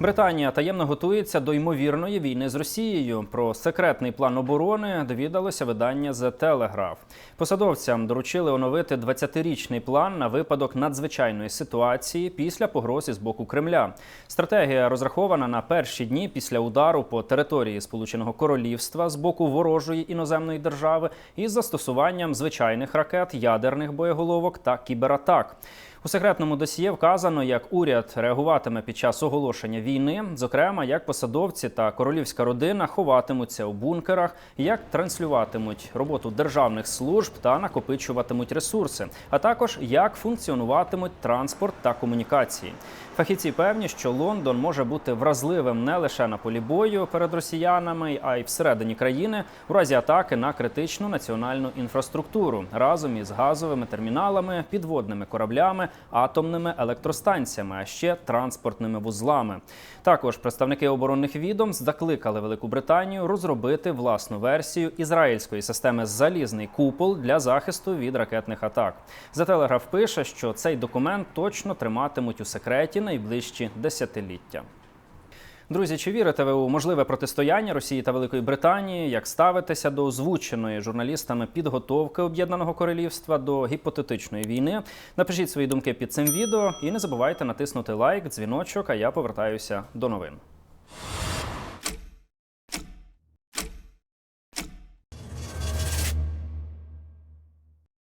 Британія таємно готується до ймовірної війни з Росією. Про секретний план оборони довідалося видання The Telegraph. Посадовцям доручили оновити 20-річний план на випадок надзвичайної ситуації після погроз із боку Кремля. Стратегія розрахована на перші дні після удару по території Сполученого Королівства з боку ворожої іноземної держави із застосуванням звичайних ракет, ядерних боєголовок та кібератак. У секретному досьє вказано, як уряд реагуватиме під час оголошення війни, зокрема, як посадовці та королівська родина ховатимуться у бункерах, як транслюватимуть роботу державних служб та накопичуватимуть ресурси, а також як функціонуватимуть транспорт та комунікації. Фахівці певні, що Лондон може бути вразливим не лише на полі бою перед росіянами, а й всередині країни у разі атаки на критичну національну інфраструктуру разом із газовими терміналами, підводними кораблями, атомними електростанціями, а ще транспортними вузлами. Також представники оборонних відомств закликали Велику Британію розробити власну версію ізраїльської системи залізний купол для захисту від ракетних атак. За телеграф пише, що цей документ точно триматимуть у секреті найближчі десятиліття. Друзі, чи вірите ви у можливе протистояння Росії та Великої Британії? Як ставитися до озвученої журналістами підготовки Об'єднаного Королівства до гіпотетичної війни? Напишіть свої думки під цим відео і не забувайте натиснути лайк, дзвіночок. А я повертаюся до новин.